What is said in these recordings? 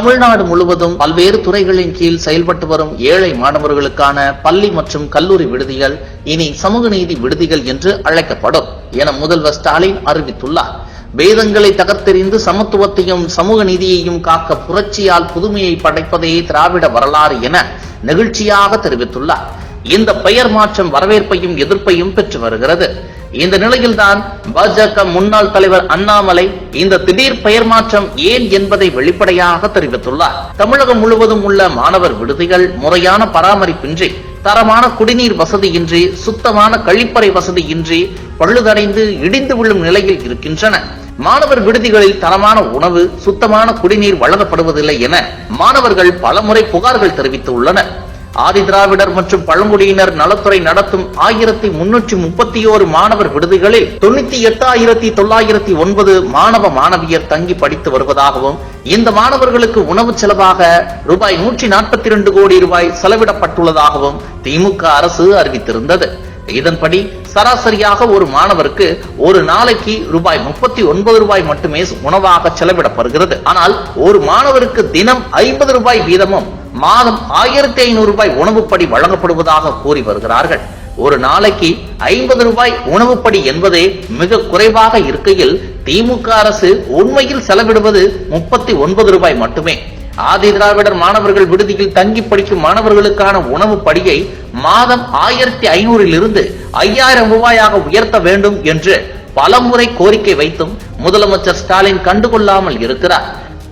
தமிழ்நாடு முழுவதும் பல்வேறு துறைகளின் கீழ் செயல்பட்டு வரும் ஏழை மாணவர்களுக்கான பள்ளி மற்றும் கல்லூரி விடுதிகள் இனி சமூக நீதி விடுதிகள் என்று அழைக்கப்படும் என முதல்வர் ஸ்டாலின் அறிவித்துள்ளார். வேதங்களை தகர்த்தெறிந்து சமத்துவத்தையும் சமூக நீதியையும் காக்க புரட்சியால் புதுமையை படைப்பதே திராவிட வரலாறு என நெகிழ்ச்சியாக தெரிவித்துள்ளார். இந்த பெயர் மாற்றம் வரவேற்பையும் எதிர்ப்பையும் பெற்று வருகிறது. இந்த நிலையில்தான் பாஜக முன்னாள் தலைவர் அண்ணாமலை இந்த திடீர் பெயர் மாற்றம் ஏன் என்பதை வெளிப்படையாக தெரிவித்துள்ளார். தமிழகம் முழுவதும் உள்ள மாணவர் விடுதிகள் முறையான பராமரிப்பின்றி தரமான குடிநீர் வசதியின்றி சுத்தமான கழிப்பறை வசதியின்றி பழுதடைந்து இடிந்து விழும் நிலையில் இருக்கின்றன. மாணவர் விடுதிகளில் தரமான உணவு சுத்தமான குடிநீர் வழங்கப்படுவதில்லை என மாணவர்கள் பலமுறை புகார்கள் தெரிவித்துள்ளனர். ஆதிதிராவிடர் மற்றும் பழங்குடியினர் நலத்துறை நடத்தும் ஆயிரத்தி முன்னூற்றி முப்பத்தி ஓரு மாணவர் விடுதிகளில் தொண்ணூத்தி எட்டாயிரத்தி தொள்ளாயிரத்தி ஒன்பது மாணவ மாணவியர் தங்கி படித்து வருவதாகவும் இந்த மாணவர்களுக்கு உணவு செலவாக ரூபாய் நூற்றி நாற்பத்தி இரண்டு கோடி ரூபாய் செலவிடப்பட்டுள்ளதாகவும் திமுக அரசு அறிவித்திருந்தது. இதன்படி சராசரியாக ஒரு மாணவருக்கு ஒரு நாளைக்கு ரூபாய் முப்பத்தி ஒன்பது ரூபாய் மட்டுமே உணவாக செலவிடப்படுகிறது. ஆனால் ஒரு மாணவருக்கு தினம் ஐம்பது ரூபாய் வீதமும் மாதம் ஆயிரத்தி ஐநூறு ரூபாய் உணவுப்படி வழங்கப்படுவதாக கூறி வருகிறார்கள். ஒரு நாளைக்கு ஐம்பது ரூபாய் உணவுப்படி என்பதே மிக குறைவாக இருக்கையில் திமுக அரசு உண்மையில் செலவிடுவது முப்பத்தி ஒன்பது ரூபாய் மட்டுமே. ஆதி திராவிடர் மாணவர்கள் விடுதியில் தங்கி படிக்கும் மாணவர்களுக்கான உணவு படியை மாதம் ஆயிரத்தி ஐநூறில் இருந்து ஐயாயிரம் ரூபாயாக உயர்த்த வேண்டும் என்று பலமுறை கோரிக்கை வைத்தும் முதலமைச்சர் ஸ்டாலின் கண்டுகொள்ளாமல் இருக்கிறார்.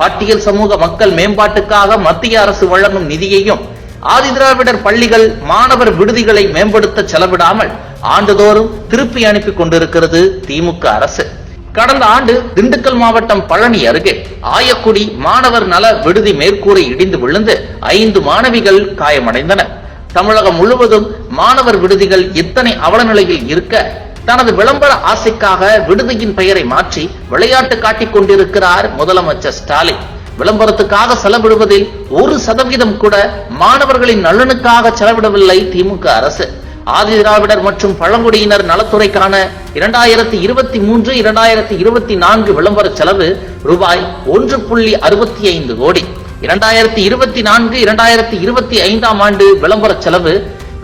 பாட்டியல் சமூக மக்கள் மேம்பாட்டுக்காக மத்திய அரசு வழங்கும் நிதியையும் ஆதிதிராவிடர் பள்ளிகள் மாணவர் விடுதிகளை மேம்படுத்த செலவிடாமல் ஆண்டுதோறும் திருப்பி அனுப்பி கொண்டிருக்கிறது திமுக அரசு. கடந்த ஆண்டு திண்டுக்கல் மாவட்டம் பழனி அருகே ஆயக்குடி மாணவர் நல விடுதி மேற்கூரை இடிந்து விழுந்து ஐந்து மாணவிகள் காயமடைந்தனர். தமிழகம் முழுவதும் மாணவர் விடுதிகள் இத்தனை அவலநிலையில் இருக்க தனது விளம்பர ஆசைக்காக விடுதியின் பெயரை மாற்றி விளையாட்டு காட்டிக் கொண்டிருக்கிறார் முதலமைச்சர் ஸ்டாலின். விளம்பரத்துக்காக செலவிடுவதில் ஒரு சதவீதம் கூட மாணவர்களின் நலனுக்காக செலவிடவில்லை திமுக அரசு. ஆதிதிராவிடர் மற்றும் பழங்குடியினர் நலத்துறைக்கான இரண்டாயிரத்தி இருபத்தி மூன்று இரண்டாயிரத்தி இருபத்தி நான்கு விளம்பர செலவு ரூபாய் ஒன்று புள்ளி அறுபத்தி ஐந்து கோடி. இரண்டாயிரத்தி இருபத்தி நான்கு இரண்டாயிரத்தி இருபத்தி ஐந்தாம் ஆண்டு விளம்பர செலவு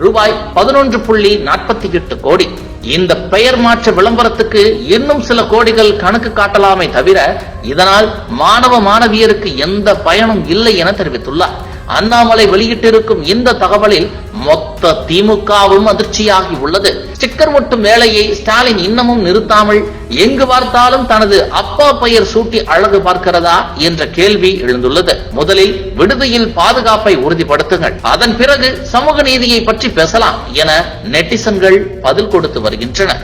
ரூபாய் பதினொன்று புள்ளி நாற்பத்தி எட்டு கோடி. இந்த பெயர் மாற்ற விளம்பரத்துக்கு இன்னும் சில கோடிகள் கணக்கு காட்டலாமே தவிர இதனால் மாணவ மாணவியருக்கு எந்த பயனும் இல்லை என தெரிவித்துள்ளார். அண்ணாமலை வெளியிட்டிருக்கும் இந்த தகவலில் மொத்த திமுகவும் அதிர்ச்சியாகி உள்ளது. ஸ்டிக்கர் ஒட்டும் வேலையை ஸ்டாலின் இன்னமும் நிறுத்தாமல் எங்கு பார்த்தாலும் தனது அப்பா பெயர் சூட்டி அழகு பார்க்கிறதா என்ற கேள்வி எழுந்துள்ளது. முதலில் விடுதியில் பாதுகாப்பை உறுதிப்படுத்துங்கள். அதன் பிறகு சமூக நீதியை பற்றி பேசலாம் என நெட்டிசன்கள் பதில் கொடுத்து வருகின்றனர்